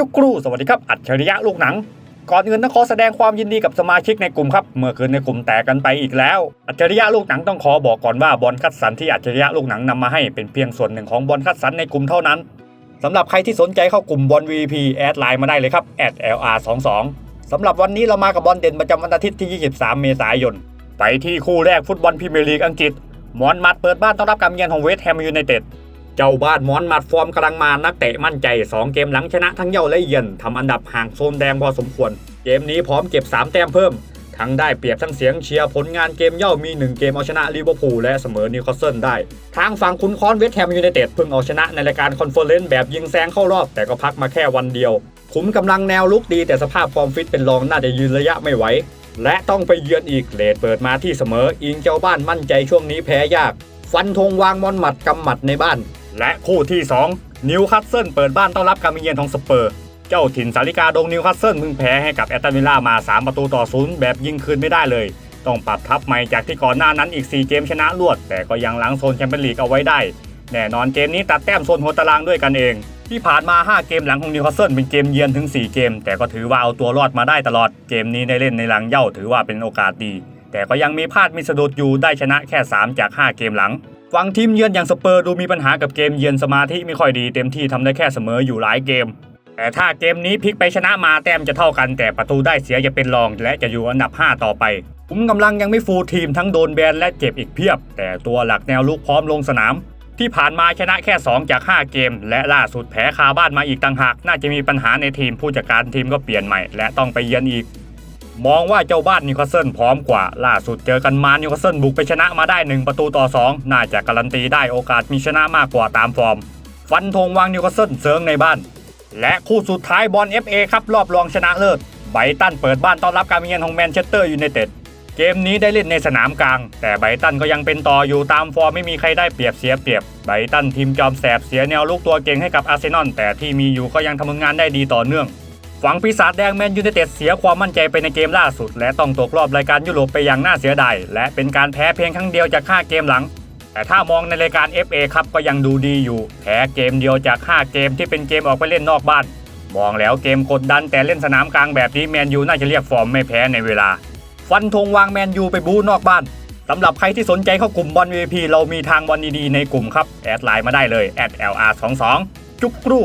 จุกกรูสวัสดีครับ อัจฉริยะลูกหนัง ก่อนอื่นต้องขอแสดงความยินดีกับสมาชิกในกลุ่มครับ เมื่อคืนในกลุ่มแตกกันไปอีกแล้ว อัจฉริยะลูกหนังต้องขอบอกก่อนว่าบอลคัดสรรที่อัจฉริยะลูกหนังนำมาให้เป็นเพียงส่วนหนึ่งของบอลคัดสรรในกลุ่มเท่านั้นสำหรับใครที่สนใจเข้ากลุ่มบอล VP แอดไลน์มาได้เลยครับ @lr22 สำหรับวันนี้เรามากับบอลเด่นประจำวันอาทิตย์ที่ 23 เมษายน ไปที่คู่แรกฟุตบอลพรีเมียร์ลีกอังกฤษมอนมัดเปิดบ้านต้อนรับการเยือนของเวสต์แฮมยูไนเต็ด เจ้าบ้านมอนมัดฟอร์มกำลังมานักเตะมั่นใจ 2 เกมหลังชนะทั้งเย่าและเยือนทำอันดับห่างโซนแดงพอสมควร เกมนี้พร้อมเก็บ 3 แต้มเพิ่ม ทั้งได้เปรียบทั้งเสียงเชียร์ผลงานเกมเย่ามี 1 เกมเอาชนะลิเวอร์พูลและเสมอนิวคาสเซิลได้ ทางฝั่งคุณคอนเวสต์แฮมยูไนเต็ดเพิ่งเอาชนะในรายการคอนเฟอเรนซ์แบบยิงแซงเข้ารอบแต่ก็พักมาแค่วันเดียวขุมกำลังแนวลุกดีแต่สภาพฟอร์มฟิตเป็นรองน่าจะยืนระยะไม่ไหวและต้องไปเยือนอีกเลดเปิดมาที่เสมอ อิงเจ้าบ้านมั่นใจช่วงนี้แพ้ยาก ฟันธงวางมอนหมัดกำหมัดในบ้าน และคู่ที่ 2 นิวคาสเซิลเปิดบ้านต้อนรับการมาเยือนของสเปอร์ เจ้าถิ่นสาริกาดงนิวคาสเซิลเพิ่งแพ้ให้กับแอตตันวิลล่ามา 3 ประตูต่อศูนย์แบบยิงคืนไม่ได้เลย ต้องปรับทัพใหม่จากที่ก่อนหน้านั้นอีก 4 เกมชนะรวด แต่ก็ยังหลังโซนแชมเปี้ยนลีกเอาไว้ได้ แน่นอนเกมนี้ตัดแต้มโซนหัวตารางด้วยกันเอง ที่ผ่านมา 5 เกมหลังของนิวคาสเซิลเป็นเกมเยือนถึง 4 เกม แต่ก็ถือว่าเอาตัวรอดมาได้ตลอด เกมนี้ได้เล่นในหลังเย่าถือว่าเป็นโอกาสดี แต่ก็ยังมีพลาดมีสะดุดอยู่ได้ชนะแค่ 3 จาก 5 เกมหลัง ฝั่งทีมเยือนอย่างสเปอร์ดูมีปัญหากับเกมเยือนสมาธิไม่ค่อยดีเต็มที่ทำได้แค่เสมออยู่หลายเกม แต่ถ้าเกมนี้พลิกไปชนะมาแต้มจะเท่ากันแต่ประตูได้เสียจะเป็นรอง และจะอยู่อันดับ 5 ต่อไปคุมกำลังยังไม่ฟูลทีมทั้งโดนแบนและเจ็บอีกเพียบ แต่ตัวหลักแนวลุกพร้อมลงสนาม ที่ผ่านมาชนะแค่ 2 จาก 5 เกม และล่าสุดแพ้คาบ้านมาอีกต่างหาก น่าจะมีปัญหาในทีมผู้จัดการทีมก็เปลี่ยนใหม่ และต้องไปเยือนอีก มองว่าเจ้าบ้านนิวคาสเซิลพร้อมกว่า ล่าสุดเจอกันมานิวคาสเซิลบุกไปชนะมาได้ 1 ประตูต่อ 2 น่าจะการันตีได้โอกาสมีชนะมากกว่าตามฟอร์ม ฟันธงวางนิวคาสเซิลเซิงในบ้าน และคู่สุดท้ายบอล FA ครับรอบรองชนะเลิศไบตันเปิดบ้านต้อนรับการมาเยือนของแมนเชสเตอร์ยูไนเต็ดเกมนี้ได้เล่นในสนามกลาง แต่ไบตันก็ยังเป็นต่ออยู่ตามฟอร์มไม่มีใครได้เปรียบเสียเปรียบไบตันทีมจอมแสบเสียแนวลูกตัวเก่งให้กับอาร์เซนอลแต่ที่มีอยู่ก็ยังทำงานได้ดีต่อเนื่อง ฝังปีศาจแดงแมนยูไนเต็ดเสียความมั่นใจไปในเกมล่าสุด และต้องตกรอบรายการยุโรปไปอย่างน่าเสียดายและเป็นการแพ้เพียงครั้งเดียวจาก5เกมหลัง แต่ถ้ามองในรายการ FA ครับก็ยังดูดีอยู่ แพ้เกมเดียวจาก 5 เกมที่เป็นเกมออกไปเล่นนอกบ้าน มองแล้วเกมกดดันแต่เล่นสนามกลางแบบนี้แมนยูน่าจะเรียกฟอร์มไม่แพ้ในเวลา ฟันธงวางแมนยูไปบู๊นอกบ้านสำหรับใครที่สนใจเข้ากลุ่มบอล VIP เรามีทางบอลดีๆในกลุ่มครับแอดไลน์มาได้เลยแอด @lr22 จุกกรู